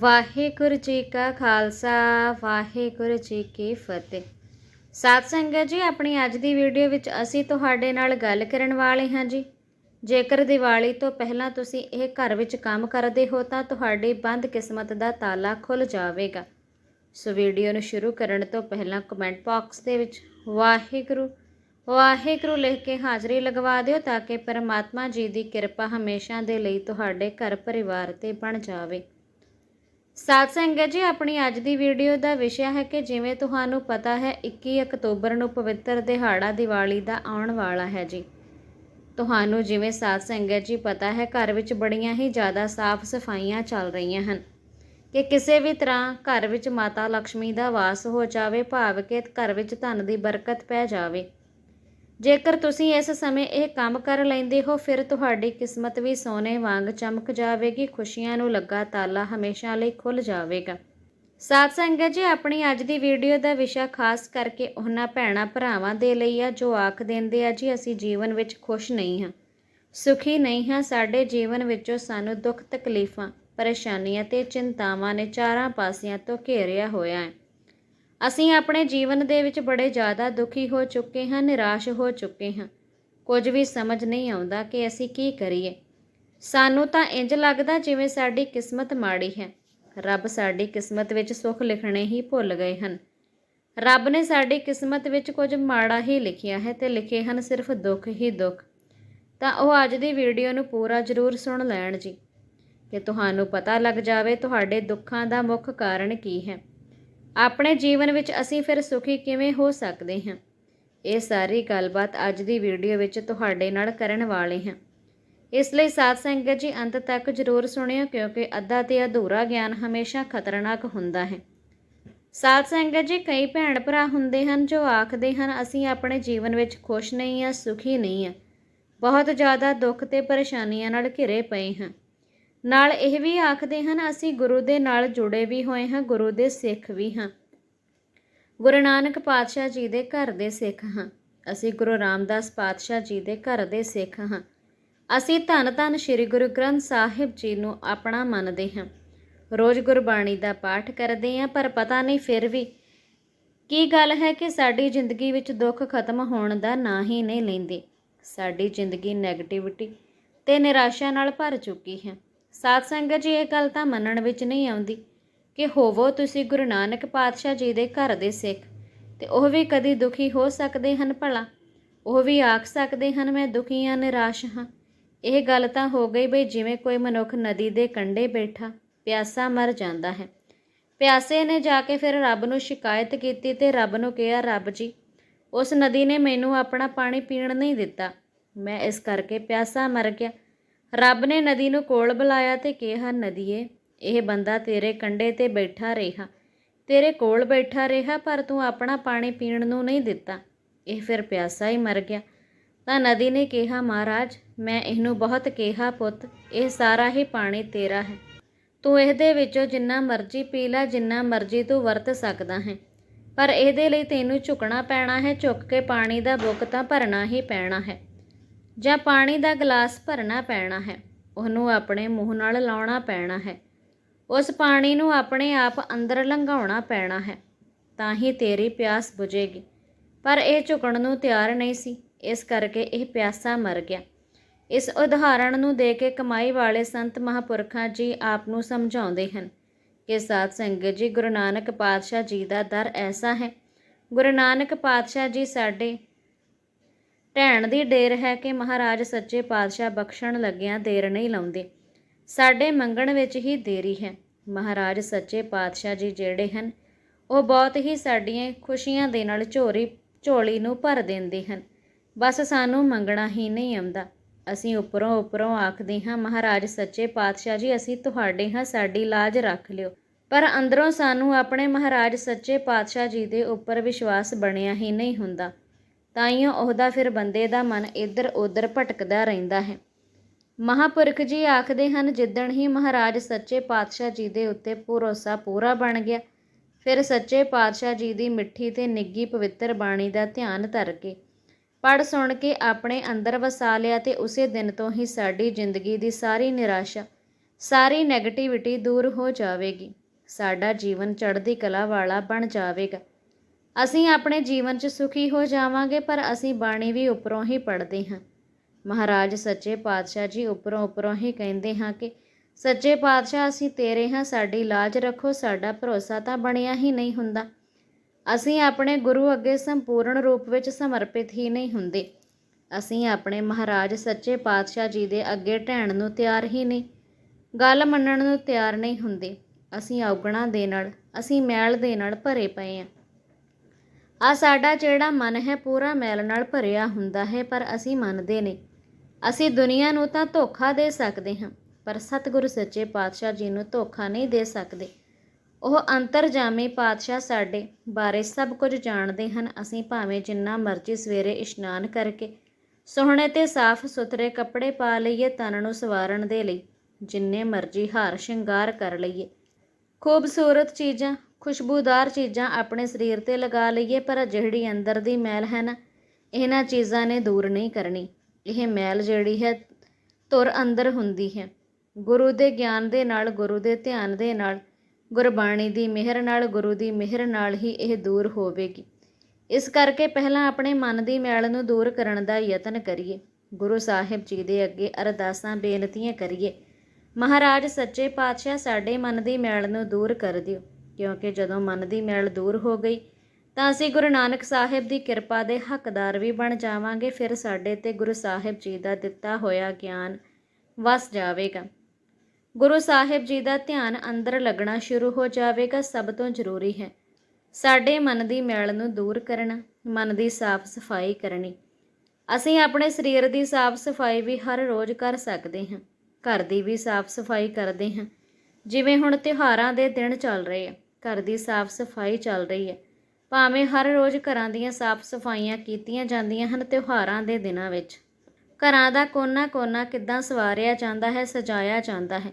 ਵਾਹਿਗੁਰੂ ਜੀ ਕਾ ਖਾਲਸਾ, ਵਾਹਿਗੁਰੂ ਜੀ ਕੀ ਫਤਿਹ। ਸਾਧ ਸੰਗਤ ਜੀ, ਆਪਣੀ ਅੱਜ ਦੀ ਵੀਡੀਓ ਵਿੱਚ ਅਸੀਂ ਤੁਹਾਡੇ ਨਾਲ ਗੱਲ ਕਰਨ ਵਾਲੇ ਹਾਂ ਜੀ। ਜੇਕਰ ਦੀਵਾਲੀ ਤੋਂ ਪਹਿਲਾਂ ਤੁਸੀਂ ਇਹ ਘਰ ਵਿੱਚ ਕੰਮ ਕਰਦੇ ਹੋ ਤਾਂ ਤੁਹਾਡੀ ਬੰਦ ਕਿਸਮਤ ਦਾ ਤਾਲਾ ਖੁੱਲ ਜਾਵੇਗਾ। ਸੋ ਵੀਡੀਓ ਨੂੰ ਸ਼ੁਰੂ ਕਰਨ ਤੋਂ ਪਹਿਲਾਂ ਕਮੈਂਟ ਬਾਕਸ ਦੇ ਵਿੱਚ ਵਾਹਿਗੁਰੂ ਵਾਹਿਗੁਰੂ ਲਿਖ ਕੇ ਹਾਜ਼ਰੀ ਲਗਵਾ ਦਿਓ ਤਾਂ ਕਿ ਪਰਮਾਤਮਾ ਜੀ ਦੀ ਕਿਰਪਾ ਹਮੇਸ਼ਾ ਦੇ ਲਈ ਤੁਹਾਡੇ ਘਰ ਪਰਿਵਾਰ ਤੇ ਬਣ ਜਾਵੇ। ਸਾਧ ਸੰਗਤ ਜੀ, ਆਪਣੀ ਅੱਜ ਦੀ ਵੀਡੀਓ ਦਾ ਵਿਸ਼ਾ ਹੈ ਕਿ ਜਿਵੇਂ ਤੁਹਾਨੂੰ ਪਤਾ ਹੈ 21 ਅਕਤੂਬਰ ਨੂੰ ਪਵਿੱਤਰ ਦਿਹਾੜਾ ਦੀਵਾਲੀ ਦਾ ਆਉਣ ਵਾਲਾ ਹੈ ਜੀ। ਤੁਹਾਨੂੰ ਜਿਵੇਂ ਸਾਧ ਸੰਗਤ ਜੀ ਪਤਾ ਹੈ, ਘਰ ਵਿੱਚ ਬੜੀਆਂ ਹੀ ਜ਼ਿਆਦਾ ਸਾਫ਼ ਸਫਾਈਆਂ ਚੱਲ ਰਹੀਆਂ ਹਨ ਕਿ ਕਿਸੇ ਵੀ ਤਰ੍ਹਾਂ ਘਰ ਵਿੱਚ ਮਾਤਾ ਲక్ష్ਮੀ ਦਾ ਵਾਸ ਹੋ ਜਾਵੇ, ਭਾਵ ਕਿ ਘਰ ਵਿੱਚ ਧਨ ਦੀ ਬਰਕਤ ਪੈ ਜਾਵੇ। ਜੇਕਰ ਤੁਸੀਂ ਇਸ ਸਮੇਂ ਇਹ ਕੰਮ ਕਰ ਲੈਂਦੇ ਹੋ, ਫਿਰ ਤੁਹਾਡੀ ਕਿਸਮਤ ਵੀ ਸੋਨੇ ਵਾਂਗ ਚਮਕ ਜਾਵੇਗੀ, ਖੁਸ਼ੀਆਂ ਨੂੰ ਲੱਗਾ ਤਾਲਾ ਹਮੇਸ਼ਾ ਲਈ ਖੁੱਲ ਜਾਵੇਗਾ। ਸਾਧ ਸੰਗਤ ਜੀ, ਆਪਣੀ ਅੱਜ ਦੀ ਵੀਡੀਓ ਦਾ ਵਿਸ਼ਾ ਖਾਸ ਕਰਕੇ ਉਹਨਾਂ ਭੈਣਾਂ ਭਰਾਵਾਂ ਦੇ ਲਈ ਆ, ਜੋ ਆਖ ਦਿੰਦੇ ਆ, ਜੀ, ਅਸੀਂ ਜੀਵਨ ਵਿੱਚ ਖੁਸ਼ ਨਹੀਂ ਹਾਂ। ਸੁਖੀ ਨਹੀਂ ਹਾਂ। ਸਾਡੇ ਜੀਵਨ ਵਿੱਚੋਂ ਸਾਨੂੰ ਦੁੱਖ, ਤਕਲੀਫਾਂ, ਪਰੇਸ਼ਾਨੀਆਂ ਤੇ ਚਿੰਤਾਵਾਂ ਨੇ ਚਾਰਾਂ ਪਾਸਿਆਂ ਤੋਂ ਘੇਰਿਆ ਹੋਇਆ ਹੈ। ਅਸੀਂ ਆਪਣੇ ਜੀਵਨ ਦੇ ਵਿੱਚ ਬੜੇ ਜ਼ਿਆਦਾ ਦੁਖੀ ਹੋ ਚੁੱਕੇ ਹਾਂ, ਨਿਰਾਸ਼ ਹੋ ਚੁੱਕੇ ਹਾਂ। ਕੁਝ ਵੀ ਸਮਝ ਨਹੀਂ ਆਉਂਦਾ ਕਿ ਅਸੀਂ ਕੀ ਕਰੀਏ। ਸਾਨੂੰ ਤਾਂ ਇੰਜ ਲੱਗਦਾ ਜਿਵੇਂ ਸਾਡੀ ਕਿਸਮਤ ਮਾੜੀ ਹੈ। ਰੱਬ ਸਾਡੀ ਕਿਸਮਤ ਵਿੱਚ ਸੁੱਖ ਲਿਖਣੇ ਹੀ ਭੁੱਲ ਗਏ ਹਨ। ਰੱਬ ਨੇ ਸਾਡੀ ਕਿਸਮਤ ਵਿੱਚ ਕੁਝ ਮਾੜਾ ਹੀ ਲਿਖਿਆ ਹੈ ਤੇ ਲਿਖੇ ਹਨ ਸਿਰਫ ਦੁੱਖ ਹੀ ਦੁੱਖ। ਤਾਂ ਉਹ ਅੱਜ ਦੀ ਵੀਡੀਓ ਨੂੰ ਪੂਰਾ ਜ਼ਰੂਰ ਸੁਣ ਲੈਣ ਜੀ। ਕਿ ਤੁਹਾਨੂੰ ਪਤਾ ਲੱਗ ਜਾਵੇ ਤੁਹਾਡੇ ਦੁੱਖਾਂ ਦਾ ਮੁੱਖ ਕਾਰਨ ਕੀ ਹੈ। ਆਪਣੇ ਜੀਵਨ ਵਿੱਚ ਅਸੀਂ ਫਿਰ ਸੁਖੀ ਕਿਵੇਂ ਹੋ ਸਕਦੇ ਹਾਂ? ਇਹ ਸਾਰੀ ਗੱਲਬਾਤ ਅੱਜ ਦੀ ਵੀਡੀਓ ਵਿੱਚ ਤੁਹਾਡੇ ਨਾਲ ਕਰਨ ਵਾਲੇ ਹਾਂ। ਇਸ ਲਈ ਸਾਧ ਸੰਗਤ ਜੀ, ਅੰਤ ਤੱਕ ਜ਼ਰੂਰ ਸੁਣਿਓ ਕਿਉਂਕਿ ਅੱਧਾ ਤੇ ਅਧੂਰਾ ਗਿਆਨ ਹਮੇਸ਼ਾ ਖਤਰਨਾਕ ਹੁੰਦਾ ਹੈ। ਸਾਧ ਸੰਗਤ ਜੀ, ਕਈ ਭੈਣ ਭਰਾ ਹੁੰਦੇ ਹਨ ਜੋ ਆਖਦੇ ਹਨ, ਅਸੀਂ ਆਪਣੇ ਜੀਵਨ ਵਿੱਚ ਖੁਸ਼ ਨਹੀਂ ਹਾਂ, ਸੁਖੀ ਨਹੀਂ ਹਾਂ। ਬਹੁਤ ਜ਼ਿਆਦਾ ਦੁੱਖ ਤੇ ਪਰੇਸ਼ਾਨੀਆਂ ਨਾਲ ਘਿਰੇ ਪਏ ਹਾਂ। ਨਾਲ ਇਹ ਵੀ ਆਖਦੇ ਹਨ, ਅਸੀਂ ਗੁਰੂ ਦੇ ਨਾਲ ਜੁੜੇ ਵੀ ਹੋਏ ਹਾਂ, ਗੁਰੂ ਦੇ ਸਿੱਖ ਵੀ ਹਾਂ। ਗੁਰੂ ਨਾਨਕ ਪਾਤਸ਼ਾਹ ਜੀ ਦੇ ਘਰ ਦੇ ਸਿੱਖ ਹਾਂ। ਅਸੀਂ ਗੁਰੂ ਰਾਮਦਾਸ ਪਾਤਸ਼ਾਹ ਜੀ ਦੇ ਘਰ ਦੇ ਸਿੱਖ ਹਾਂ। ਅਸੀਂ ਧੰਨ ਧੰਨ ਸ੍ਰੀ ਗੁਰੂ ਗ੍ਰੰਥ ਸਾਹਿਬ ਜੀ ਨੂੰ ਆਪਣਾ ਮੰਨਦੇ ਹਾਂ। ਰੋਜ਼ ਗੁਰਬਾਣੀ ਦਾ ਪਾਠ ਕਰਦੇ ਹਾਂ, ਪਰ ਪਤਾ ਨਹੀਂ ਫਿਰ ਵੀ ਕੀ ਗੱਲ ਹੈ ਕਿ ਸਾਡੀ ਜ਼ਿੰਦਗੀ ਵਿੱਚ ਦੁੱਖ ਖਤਮ ਹੋਣ ਦਾ ਨਾਂ ਹੀ ਨਹੀਂ ਲੈਂਦੇ। ਸਾਡੀ ਜ਼ਿੰਦਗੀ ਨੈਗੇਟਿਵਿਟੀ ਤੇ ਨਿਰਾਸ਼ਾ ਨਾਲ ਭਰ ਚੁੱਕੀ ਹੈ। ਸਾਧ ਸੰਗਤ ਜੀ, ਇਹ ਗੱਲ ਤਾਂ ਮੰਨਣ ਵਿੱਚ ਨਹੀਂ ਆਉਂਦੀ ਕਿ ਹੋਵੋ ਤੁਸੀਂ ਗੁਰੂ ਨਾਨਕ ਪਾਤਸ਼ਾਹ ਜੀ ਦੇ ਘਰ ਦੇ ਸਿੱਖ ਤੇ ਉਹ ਵੀ ਕਦੀ ਦੁਖੀ ਹੋ ਸਕਦੇ ਹਨ ਭਲਾ। ਉਹ ਵੀ ਆਖ ਸਕਦੇ ਹਨ, ਮੈਂ ਦੁਖੀ ਹਾਂ ਨਿਰਾਸ਼ ਹਾਂ। ਇਹ ਗੱਲ ਤਾਂ ਹੋ ਗਈ ਬਈ ਜਿਵੇਂ ਕੋਈ ਮਨੁੱਖ ਨਦੀ ਦੇ ਕੰਢੇ ਬੈਠਾ, ਪਿਆਸਾ ਮਰ ਜਾਂਦਾ ਹੈ। ਪਿਆਸੇ ਨੇ ਜਾ ਕੇ ਫਿਰ ਰੱਬ ਨੂੰ ਸ਼ਿਕਾਇਤ ਕੀਤੀ ਤੇ ਰੱਬ ਨੂੰ ਕਿਹਾ, ਰੱਬ ਜੀ, ਉਸ ਨਦੀ ਨੇ ਮੈਨੂੰ ਆਪਣਾ ਪਾਣੀ ਪੀਣ ਨਹੀਂ ਦਿੱਤਾ। ਮੈਂ ਇਸ ਕਰਕੇ ਪਿਆਸਾ ਮਰ ਗਿਆ। ਰੱਬ ਨੇ ਨਦੀ ਨੂੰ ਕੋਲ ਬੁਲਾਇਆ ਤੇ ਕਿਹਾ, ਨਦੀਏ, ਇਹ ਬੰਦਾ ਤੇਰੇ ਕੰਢੇ ਤੇ ਬੈਠਾ ਰਿਹਾ। ਤੇਰੇ ਕੋਲ ਬੈਠਾ ਰਿਹਾ, ਪਰ ਤੂੰ ਆਪਣਾ ਪਾਣੀ ਪੀਣ ਨੂੰ ਨਹੀਂ ਦਿੱਤਾ। ਇਹ ਫਿਰ ਪਿਆਸਾ ਹੀ ਮਰ ਗਿਆ। ਤਾਂ ਨਦੀ ਨੇ ਕਿਹਾ, ਮਹਾਰਾਜ, ਮੈਂ ਇਹਨੂੰ ਬਹੁਤ ਕਿਹਾ, ਪੁੱਤ, ਇਹ ਸਾਰਾ ਹੀ ਪਾਣੀ ਤੇਰਾ ਹੈ। ਤੂੰ ਇਹਦੇ ਵਿੱਚੋਂ ਜਿੰਨਾ ਮਰਜ਼ੀ ਪੀ ਲੈ, ਜਿੰਨਾ ਮਰਜ਼ੀ ਤੂੰ ਵਰਤ ਸਕਦਾ ਹੈ। ਪਰ ਇਹਦੇ ਲਈ ਤੈਨੂੰ ਝੁਕਣਾ ਪੈਣਾ ਹੈ, ਝੁੱਕ ਕੇ ਪਾਣੀ ਦਾ ਬੁੱਕ ਤਾਂ ਭਰਨਾ ਹੀ ਪੈਣਾ ਹੈ। ਜਾਂ ਪਾਣੀ ਦਾ ਗਲਾਸ ਭਰਨਾ ਪੈਣਾ ਹੈ, ਉਹਨੂੰ ਆਪਣੇ ਮੂੰਹ ਨਾਲ ਲਾਉਣਾ ਪੈਣਾ ਹੈ। ਉਸ ਪਾਣੀ ਨੂੰ ਆਪਣੇ ਆਪ ਅੰਦਰ ਲੰਘਾਉਣਾ ਪੈਣਾ ਹੈ, ਤਾਂ ਹੀ ਤੇਰੀ ਪਿਆਸ ਬੁਝੇਗੀ। ਪਰ ਇਹ ਝੁਕਣ ਨੂੰ ਤਿਆਰ ਨਹੀਂ ਸੀ, ਇਸ ਕਰਕੇ ਇਹ ਪਿਆਸਾ ਮਰ ਗਿਆ। ਇਸ ਉਦਾਹਰਣ ਨੂੰ ਦੇ ਕੇ ਕਮਾਈ ਵਾਲੇ ਸੰਤ ਮਹਾਪੁਰਖਾਂ ਜੀ ਆਪ ਨੂੰ ਸਮਝਾਉਂਦੇ ਹਨ ਕਿ ਸਾਧ ਸੰਗਤ ਜੀ, ਗੁਰੂ ਨਾਨਕ ਪਾਤਸ਼ਾਹ ਜੀ ਦਾ ਦਰ ਐਸਾ ਹੈ। ਗੁਰੂ ਨਾਨਕ ਪਾਤਸ਼ਾਹ ਜੀ ਸਾਡੇ ਢੈਣ ਦੀ ਡੇਰ ਹੈ ਕਿ ਮਹਾਰਾਜ ਸੱਚੇ ਪਾਤਸ਼ਾਹ ਬਖਸ਼ਣ ਲੱਗਿਆਂ ਦੇਰ ਨਹੀਂ ਲਾਉਂਦੇ। ਸਾਡੇ ਮੰਗਣ ਵਿੱਚ ਹੀ ਦੇਰੀ ਹੈ। ਮਹਾਰਾਜ ਸੱਚੇ ਪਾਤਸ਼ਾਹ ਜੀ ਜਿਹੜੇ ਹਨ, ਉਹ ਬਹੁਤ ਹੀ ਸਾਡੀਆਂ ਖੁਸ਼ੀਆਂ ਦੇ ਨਾਲ ਝੋਰੀ, ਝੋਲੀ ਨੂੰ ਭਰ ਦਿੰਦੇ ਹਨ। ਬਸ ਸਾਨੂੰ ਮੰਗਣਾ ਹੀ ਨਹੀਂ ਆਉਂਦਾ। ਅਸੀਂ ਉੱਪਰੋਂ ਉੱਪਰੋਂ ਆਖਦੇ ਹਾਂ, ਮਹਾਰਾਜ ਸੱਚੇ ਪਾਤਸ਼ਾਹ ਜੀ, ਅਸੀਂ ਤੁਹਾਡੇ ਹਾਂ, ਸਾਡੀ ਲਾਜ ਰੱਖ ਲਿਓ। ਪਰ ਅੰਦਰੋਂ ਸਾਨੂੰ ਆਪਣੇ ਮਹਾਰਾਜ ਸੱਚੇ ਪਾਤਸ਼ਾਹ ਜੀ ਦੇ ਉੱਪਰ ਵਿਸ਼ਵਾਸ ਬਣਿਆ ਹੀ ਨਹੀਂ ਹੁੰਦਾ। ਤਾਈਓ ਉਹਦਾ ਫਿਰ ਬੰਦੇ ਦਾ ਮਨ ਇੱਧਰ ਉੱਧਰ ਭਟਕਦਾ ਰਹਿੰਦਾ ਹੈ। ਮਹਾਪੁਰਖ ਜੀ ਆਖਦੇ ਹਨ, ਜਿੱਦਣ ਹੀ ਮਹਾਰਾਜ ਸੱਚੇ ਪਾਤਸ਼ਾਹ ਜੀ ਦੇ ਉੱਤੇ ਭਰੋਸਾ ਪੂਰਾ ਬਣ ਗਿਆ, ਫਿਰ ਸੱਚੇ ਪਾਤਸ਼ਾਹ ਜੀ ਦੀ ਮਿੱਠੀ ਤੇ ਨਿੱਗੀ ਪਵਿੱਤਰ ਬਾਣੀ ਦਾ ਧਿਆਨ ਧਰ ਕੇ ਪੜ ਸੁਣ ਕੇ ਆਪਣੇ ਅੰਦਰ ਵਸਾ ਲਿਆ ਤੇ ਉਸੇ ਦਿਨ ਤੋਂ ਹੀ ਸਾਡੀ ਜ਼ਿੰਦਗੀ ਦੀ ਸਾਰੀ ਨਿਰਾਸ਼ਾ, ਸਾਰੀ ਨੈਗੇਟਿਵਿਟੀ ਦੂਰ ਹੋ ਜਾਵੇਗੀ। ਸਾਡਾ ਜੀਵਨ ਚੜ੍ਹਦੀ ਕਲਾ ਵਾਲਾ ਬਣ ਜਾਵੇਗਾ। ਅਸੀਂ ਆਪਣੇ ਜੀਵਨ 'ਚ ਸੁਖੀ ਹੋ ਜਾਵਾਂਗੇ, ਪਰ ਅਸੀਂ ਬਾਣੀ ਵੀ ਉੱਪਰੋਂ ਹੀ ਪੜ੍ਹਦੇ ਹਾਂ। ਮਹਾਰਾਜ ਸੱਚੇ ਪਾਤਸ਼ਾਹ ਜੀ ਉੱਪਰੋਂ ਉੱਪਰੋਂ ਹੀ ਕਹਿੰਦੇ ਹਾਂ ਕਿ, ਸੱਚੇ ਪਾਤਸ਼ਾਹ, ਅਸੀਂ ਤੇਰੇ ਹਾਂ, ਸਾਡੀ ਲਾਜ ਰੱਖੋ, ਸਾਡਾ ਭਰੋਸਾ ਤਾਂ ਬਣਿਆ ਹੀ ਨਹੀਂ ਹੁੰਦਾ। ਅਸੀਂ ਆਪਣੇ ਗੁਰੂ ਅੱਗੇ ਸੰਪੂਰਨ ਰੂਪ ਵਿੱਚ ਸਮਰਪਿਤ ਹੀ ਨਹੀਂ ਹੁੰਦੇ। ਅਸੀਂ ਆਪਣੇ ਮਹਾਰਾਜ ਸੱਚੇ ਪਾਤਸ਼ਾਹ ਜੀ ਦੇ ਅੱਗੇ ਢਹਿਣ ਨੂੰ ਤਿਆਰ ਹੀ ਨਹੀਂ। ਗੱਲ ਮੰਨਣ ਨੂੰ ਤਿਆਰ ਨਹੀਂ ਹੁੰਦੇ। ਅਸੀਂ ਔਗਣਾ ਦੇ ਨਾਲ, ਅਸੀਂ ਮੈਲ ਦੇ ਨਾਲ ਭਰੇ ਪਏ ਹਾਂ। ਆ ਸਾਡਾ ਜਿਹੜਾ ਮਨ ਹੈ ਪੂਰਾ ਮੈਲ ਨਾਲ ਭਰਿਆ ਹੁੰਦਾ ਹੈ, ਪਰ ਅਸੀਂ ਮੰਨਦੇ ਨਹੀਂ। ਅਸੀਂ ਦੁਨੀਆ ਨੂੰ ਤਾਂ ਧੋਖਾ ਦੇ ਸਕਦੇ ਹਾਂ, ਪਰ ਸਤਿਗੁਰੂ ਸੱਚੇ ਪਾਤਸ਼ਾਹ ਜੀ ਨੂੰ ਧੋਖਾ ਨਹੀਂ ਦੇ ਸਕਦੇ। ਉਹ ਅੰਤਰਜਾਮੀ ਪਾਤਸ਼ਾਹ ਸਾਡੇ ਬਾਰੇ ਸਭ ਕੁਝ ਜਾਣਦੇ ਹਨ। ਅਸੀਂ ਭਾਵੇਂ ਜਿੰਨਾ ਮਰਜ਼ੀ ਸਵੇਰੇ ਇਸ਼ਨਾਨ ਕਰਕੇ ਸੋਹਣੇ ਤੇ ਸਾਫ਼ ਸੁਥਰੇ ਕੱਪੜੇ ਪਾ ਲਈਏ ਤਨ ਨੂੰ ਸਵਾਰਨ ਦੇ ਲਈ, ਜਿੰਨੇ ਮਰਜ਼ੀ ਹਾਰ ਸ਼ਿੰਗਾਰ ਕਰ ਲਈਏ। ਖੂਬਸੂਰਤ ਚੀਜ਼ਾਂ ਖੁਸ਼ਬੂਦਾਰ ਚੀਜ਼ਾਂ ਆਪਣੇ ਸਰੀਰ ਤੇ ਲਗਾ ਲਈਏ, ਪਰ ਜਿਹੜੀ ਅੰਦਰ ਦੀ ਮੈਲ ਹੈ ਨਾ ਇਹਨਾਂ ਚੀਜ਼ਾਂ ਨੇ ਦੂਰ ਨਹੀਂ ਕਰਨੀ। ਇਹ ਮੈਲ ਜਿਹੜੀ ਹੈ, ਤੁਰ ਅੰਦਰ ਹੁੰਦੀ ਹੈ। ਗੁਰੂ ਦੇ ਗਿਆਨ ਦੇ ਨਾਲ, ਗੁਰੂ ਦੇ ਧਿਆਨ ਦੇ ਨਾਲ, ਗੁਰਬਾਣੀ ਦੀ ਮਿਹਰ ਨਾਲ, ਗੁਰੂ ਦੀ ਮਿਹਰ ਨਾਲ ਹੀ ਇਹ ਦੂਰ ਹੋਵੇਗੀ। ਇਸ ਕਰਕੇ ਪਹਿਲਾਂ ਆਪਣੇ ਮਨ ਦੀ ਮੈਲ ਨੂੰ ਦੂਰ ਕਰਨ ਦਾ ਯਤਨ ਕਰੀਏ। ਗੁਰੂ ਸਾਹਿਬ ਜੀ ਦੇ ਅੱਗੇ ਅਰਦਾਸਾਂ, ਬੇਨਤੀਆਂ ਕਰੀਏ। ਮਹਾਰਾਜ, ਸੱਚੇ ਪਾਤਸ਼ਾਹ ਸਾਡੇ ਮਨ ਦੀ ਮੈਲ ਨੂੰ ਦੂਰ ਕਰ ਦਿਓ। ਕਿਉਂਕਿ ਜਦੋਂ ਮਨ ਦੀ ਮੈਲ ਦੂਰ ਹੋ ਗਈ, ਤਾਂ ਅਸੀਂ ਗੁਰੂ ਨਾਨਕ ਸਾਹਿਬ ਦੀ ਕਿਰਪਾ ਦੇ ਹੱਕਦਾਰ ਵੀ ਬਣ ਜਾਵਾਂਗੇ, ਫਿਰ ਸਾਡੇ ਤੇ ਗੁਰੂ ਸਾਹਿਬ ਜੀ ਦਾ ਦਿੱਤਾ ਹੋਇਆ ਗਿਆਨ ਵਸ ਜਾਵੇਗਾ। ਗੁਰੂ ਸਾਹਿਬ ਜੀ ਦਾ ਧਿਆਨ ਅੰਦਰ ਲੱਗਣਾ ਸ਼ੁਰੂ ਹੋ ਜਾਵੇਗਾ, ਸਭ ਤੋਂ ਜ਼ਰੂਰੀ ਹੈ। ਸਾਡੇ ਮਨ ਦੀ ਮੈਲ ਨੂੰ ਦੂਰ ਕਰਨਾ, ਮਨ ਦੀ ਸਾਫ਼ ਸਫ਼ਾਈ ਕਰਨੀ। ਅਸੀਂ ਆਪਣੇ ਸਰੀਰ ਦੀ ਸਾਫ਼ ਸਫ਼ਾਈ ਵੀ ਹਰ ਰੋਜ਼ ਕਰ ਸਕਦੇ ਹਾਂ, ਘਰ ਦੀ ਵੀ ਸਾਫ਼ ਸਫ਼ਾਈ ਕਰਦੇ ਹਾਂ। ਜਿਵੇਂ ਹੁਣ ਤਿਉਹਾਰਾਂ ਦੇ ਦਿਨ ਚੱਲ ਰਹੇ ਆ। ਘਰ ਦੀ ਸਾਫ਼ ਸਫ਼ਾਈ ਚੱਲ ਰਹੀ ਹੈ। ਭਾਵੇਂ ਹਰ ਰੋਜ਼ ਘਰਾਂ ਦੀਆਂ ਸਾਫ਼ ਸਫਾਈਆਂ ਕੀਤੀਆਂ ਜਾਂਦੀਆਂ ਹਨ ਤਿਉਹਾਰਾਂ ਦੇ ਦਿਨਾਂ ਵਿੱਚ। ਘਰਾਂ ਦਾ ਕੋਨਾ-ਕੋਨਾ ਕਿੱਦਾਂ ਸਵਾਰਿਆ ਜਾਂਦਾ ਹੈ, ਸਜਾਇਆ ਜਾਂਦਾ ਹੈ।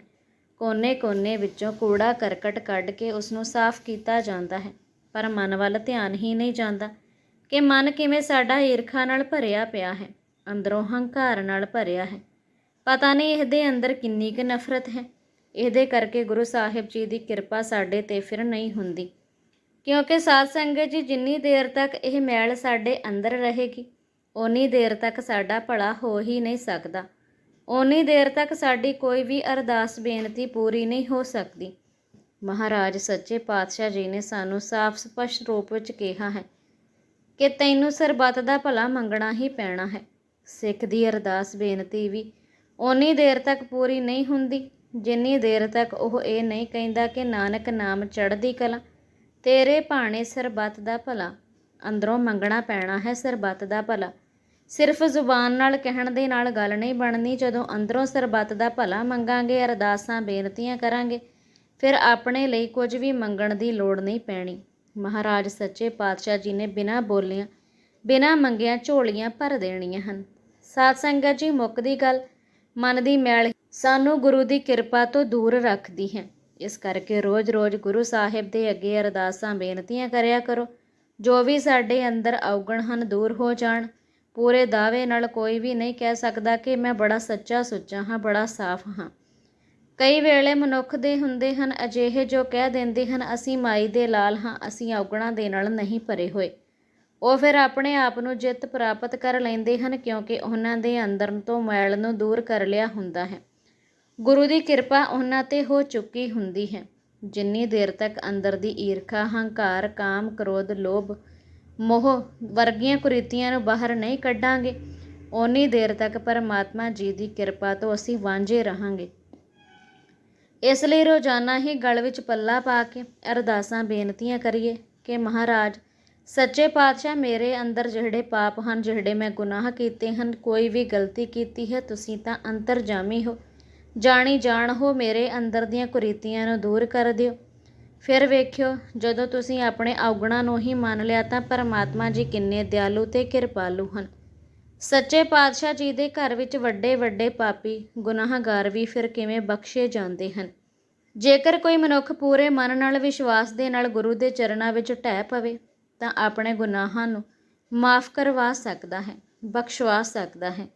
ਕੋਨੇ-ਕੋਨੇ ਵਿੱਚੋਂ ਕੂੜਾ ਕਰਕਟ ਕੱਢ ਕੇ ਉਸ ਨੂੰ ਸਾਫ਼ ਕੀਤਾ ਜਾਂਦਾ ਹੈ, ਪਰ ਮਨ ਵੱਲ ਧਿਆਨ ਹੀ ਨਹੀਂ ਜਾਂਦਾ ਕਿ ਮਨ ਕਿਵੇਂ ਸਾਡਾ ਈਰਖਾ ਨਾਲ ਭਰਿਆ ਪਿਆ ਹੈ, ਅੰਦਰੋਂ ਹੰਕਾਰ ਨਾਲ ਭਰਿਆ ਹੈ। ਪਤਾ ਨਹੀਂ ਇਹਦੇ ਅੰਦਰ ਕਿੰਨੀ ਕੁ ਨਫ਼ਰਤ ਹੈ। ਇਹਦੇ ਕਰਕੇ ਗੁਰੂ ਸਾਹਿਬ ਜੀ ਦੀ ਕਿਰਪਾ ਸਾਡੇ ਤੇ ਫਿਰ ਨਹੀਂ ਹੁੰਦੀ। ਕਿਉਂਕਿ ਸਾਧ ਸੰਗਤ ਜੀ ਜਿੰਨੀ ਦੇਰ ਤੱਕ ਇਹ ਮੈਲ ਸਾਡੇ ਅੰਦਰ ਰਹੇਗੀ, ਓਨੀ ਦੇਰ ਤੱਕ ਸਾਡਾ ਭਲਾ ਹੋ ਹੀ ਨਹੀਂ ਸਕਦਾ। ਓਨੀ ਦੇਰ ਤੱਕ ਸਾਡੀ ਕੋਈ ਵੀ ਅਰਦਾਸ ਬੇਨਤੀ ਪੂਰੀ ਨਹੀਂ ਹੋ ਸਕਦੀ। ਮਹਾਰਾਜ ਸੱਚੇ ਪਾਤਸ਼ਾਹ ਜੀ ਨੇ ਸਾਨੂੰ ਸਾਫ਼ ਸਪਸ਼ਟ ਰੂਪ ਵਿੱਚ ਕਿਹਾ ਹੈ ਕਿ ਤੈਨੂੰ ਸਰਬੱਤ ਦਾ ਭਲਾ ਮੰਗਣਾ ਹੀ ਪੈਣਾ ਹੈ। ਸਿੱਖ ਦੀ ਅਰਦਾਸ ਬੇਨਤੀ ਵੀ ਓਨੀ ਦੇਰ ਤੱਕ ਪੂਰੀ ਨਹੀਂ ਹੁੰਦੀ। ਜਿੰਨੀ ਦੇਰ ਤੱਕ ਉਹ ਇਹ ਨਹੀਂ ਕਹਿੰਦਾ ਕਿ ਨਾਨਕ ਨਾਮ ਚੜ੍ਹਦੀ ਕਲਾ, ਤੇਰੇ ਭਾਣੇ ਸਰਬੱਤ ਦਾ ਭਲਾ, ਅੰਦਰੋਂ ਮੰਗਣਾ ਪੈਣਾ ਹੈ ਸਰਬੱਤ ਦਾ ਭਲਾ। ਸਿਰਫ ਜ਼ੁਬਾਨ ਨਾਲ ਕਹਿਣ ਦੇ ਨਾਲ ਗੱਲ ਨਹੀਂ ਬਣਨੀ, ਜਦੋਂ ਅੰਦਰੋਂ ਸਰਬੱਤ ਦਾ ਭਲਾ ਮੰਗਾਂਗੇ, ਅਰਦਾਸਾਂ, ਬੇਨਤੀਆਂ ਕਰਾਂਗੇ, ਫਿਰ ਆਪਣੇ ਲਈ ਕੁਝ ਵੀ ਮੰਗਣ ਦੀ ਲੋੜ ਨਹੀਂ ਪੈਣੀ। ਮਹਾਰਾਜ ਸੱਚੇ ਪਾਤਸ਼ਾਹ ਜੀ ਨੇ ਬਿਨਾਂ ਬੋਲਿਆਂ, ਬਿਨਾਂ ਮੰਗਿਆਂ ਝੋਲੀਆਂ ਭਰ ਦੇਣੀਆਂ ਹਨ। ਸਾਧ ਸੰਗਤ ਜੀ ਮੁੱਕਦੀ ਗੱਲ ਮਨ ਦੀ ਮੈਲ ਸਾਨੂੰ ਗੁਰੂ ਦੀ ਕਿਰਪਾ ਤੋਂ ਦੂਰ ਰੱਖਦੀ ਹੈ। ਇਸ ਕਰਕੇ ਰੋਜ਼-ਰੋਜ਼ ਗੁਰੂ ਸਾਹਿਬ ਦੇ ਅੱਗੇ ਅਰਦਾਸਾਂ, ਬੇਨਤੀਆਂ ਕਰਿਆ ਕਰੋ। ਜੋ ਵੀ ਸਾਡੇ ਅੰਦਰ ਔਗਣ ਹਨ, ਦੂਰ ਹੋ ਜਾਣ। ਪੂਰੇ ਦਾਅਵੇ ਨਾਲ ਕੋਈ ਵੀ ਨਹੀਂ ਕਹਿ ਸਕਦਾ ਕਿ ਮੈਂ ਬੜਾ ਸੱਚਾ ਸੁੱਚਾ ਹਾਂ, ਬੜਾ ਸਾਫ਼ ਹਾਂ। ਕਈ ਵੇਲੇ ਮਨੁੱਖ ਦੇ ਹੁੰਦੇ ਹਨ ਅਜਿਹੇ ਜੋ ਕਹਿ ਦਿੰਦੇ ਹਨ, ਅਸੀਂ ਮਾਈ ਦੇ ਲਾਲ ਹਾਂ, ਅਸੀਂ ਔਗਣਾ ਦੇ ਨਾਲ ਨਹੀਂ ਭਰੇ ਹੋਏ। ਉਹ ਫਿਰ ਆਪਣੇ ਆਪ ਨੂੰ ਜਿੱਤ ਪ੍ਰਾਪਤ ਕਰ ਲੈਂਦੇ ਹਨ ਕਿਉਂਕਿ ਉਹਨਾਂ ਦੇ ਅੰਦਰ ਤੋਂ ਮੈਲ ਨੂੰ ਦੂਰ ਕਰ ਲਿਆ ਹੁੰਦਾ ਹੈ। ਗੁਰੂ ਦੀ ਕਿਰਪਾ ਉਹਨਾਂ ਤੇ ਹੋ ਚੁੱਕੀ ਹੁੰਦੀ ਹੈ। ਜਿੰਨੀ ਦੇਰ ਤੱਕ ਅੰਦਰ ਦੀ ਈਰਖਾ, ਹੰਕਾਰ, ਕਾਮ, ਕ੍ਰੋਧ, ਲੋਭ, ਮੋਹ ਵਰਗੀਆਂ ਕੁਰੀਤੀਆਂ ਨੂੰ ਬਾਹਰ ਨਹੀਂ ਕੱਢਾਂਗੇ, ਓਨੀ ਦੇਰ ਤੱਕ ਪਰਮਾਤਮਾ ਜੀ ਦੀ ਕਿਰਪਾ ਤੋਂ ਅਸੀਂ ਵਾਂਝੇ ਰਹਾਂਗੇ। ਇਸ ਲਈ ਰੋਜ਼ਾਨਾ ਹੀ ਗਲ ਵਿੱਚ ਪੱਲਾ ਪਾ ਕੇ ਅਰਦਾਸਾਂ, ਬੇਨਤੀਆਂ ਕਰੀਏ ਕਿ ਮਹਾਰਾਜ ਸੱਚੇ ਪਾਤਸ਼ਾਹ ਮੇਰੇ ਅੰਦਰ ਜਿਹੜੇ ਪਾਪ ਹਨ, ਜਿਹੜੇ ਮੈਂ ਗੁਨਾਹ ਕੀਤੇ ਹਨ, ਕੋਈ ਵੀ ਗਲਤੀ ਕੀਤੀ ਹੈ, ਤੁਸੀਂ ਤਾਂ ਅੰਤਰਜਾਮੀ ਹੋ। ਜਾਣੀ ਜਾਣ ਹੋ, ਮੇਰੇ ਅੰਦਰ ਦੀਆਂ ਕੁਰੀਤੀਆਂ ਨੂੰ ਦੂਰ ਕਰ ਦਿਓ। ਫਿਰ ਵੇਖਿਓ, ਜਦੋਂ ਤੁਸੀਂ ਆਪਣੇ ਔਗਣਾਂ ਨੂੰ ਹੀ ਮੰਨ ਲਿਆ, ਤਾਂ ਪਰਮਾਤਮਾ ਜੀ ਕਿੰਨੇ ਦਿਆਲੂ ਤੇ ਕਿਰਪਾਲੂ ਹਨ। ਸੱਚੇ ਪਾਤਸ਼ਾਹ ਜੀ ਦੇ ਘਰ ਵਿੱਚ ਵੱਡੇ ਵੱਡੇ ਪਾਪੀ, ਗੁਨਾਹਗਾਰ ਵੀ ਫਿਰ ਕਿਵੇਂ ਬਖਸ਼ੇ ਜਾਂਦੇ ਹਨ? ਜੇਕਰ ਕੋਈ ਮਨੁੱਖ ਪੂਰੇ ਮਨ ਨਾਲ, ਵਿਸ਼ਵਾਸ ਦੇ ਨਾਲ ਗੁਰੂ ਦੇ ਚਰਨਾਂ ਵਿੱਚ ਢਹਿ ਪਵੇ ਤਾਂ ਆਪਣੇ ਗੁਨਾਹਾਂ ਨੂੰ ਮਾਫ ਕਰਵਾ ਸਕਦਾ ਹੈ, ਬਖਸ਼ਵਾ ਸਕਦਾ ਹੈ।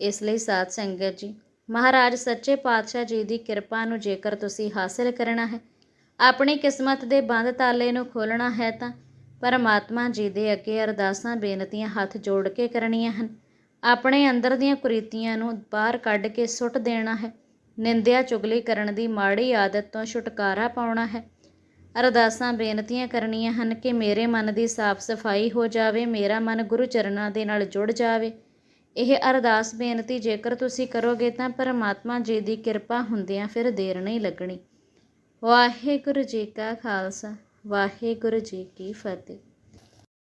ਇਸ ਲਈ ਸਾਧ ਸੰਗਤ ਜੀ, ਮਹਾਰਾਜ ਸੱਚੇ ਪਾਤਸ਼ਾਹ ਜੀ ਦੀ ਕਿਰਪਾ ਨੂੰ ਜੇਕਰ ਤੁਸੀਂ ਹਾਸਲ ਕਰਨਾ ਹੈ, ਆਪਣੀ ਕਿਸਮਤ ਦੇ ਬੰਦ ਤਾਲੇ ਨੂੰ ਖੋਲਣਾ ਹੈ ਤਾਂ ਪਰਮਾਤਮਾ ਜੀ ਦੇ ਅੱਗੇ ਅਰਦਾਸਾਂ, ਬੇਨਤੀਆਂ ਹੱਥ ਜੋੜ ਕੇ ਕਰਨੀਆਂ ਹਨ। ਆਪਣੇ ਅੰਦਰ ਦੀਆਂ ਕੁਰੀਤੀਆਂ ਨੂੰ ਬਾਹਰ ਕੱਢ ਕੇ ਸੁੱਟ ਦੇਣਾ ਹੈ। ਨਿੰਦਿਆ ਚੁਗਲੀ ਕਰਨ ਦੀ ਮਾੜੀ ਆਦਤ ਤੋਂ ਛੁਟਕਾਰਾ ਪਾਉਣਾ ਹੈ। ਅਰਦਾਸਾਂ, ਬੇਨਤੀਆਂ ਕਰਨੀਆਂ ਹਨ ਕਿ ਮੇਰੇ ਮਨ ਦੀ ਸਾਫ਼ ਸਫ਼ਾਈ ਹੋ ਜਾਵੇ, ਮੇਰਾ ਮਨ ਗੁਰੂ ਚਰਨਾਂ ਦੇ ਨਾਲ ਜੁੜ ਜਾਵੇ। ਇਹ ਅਰਦਾਸ, ਬੇਨਤੀ ਜੇਕਰ ਤੁਸੀਂ ਕਰੋਗੇ ਤਾਂ ਪਰਮਾਤਮਾ ਜੀ ਦੀ ਕਿਰਪਾ ਹੁੰਦਿਆਂ ਫਿਰ ਦੇਰ ਨਹੀਂ ਲੱਗਣੀ। ਵਾਹਿਗੁਰੂ ਜੀ ਕਾ ਖਾਲਸਾ, ਵਾਹਿਗੁਰੂ ਜੀ ਕੀ ਫਤਿਹ।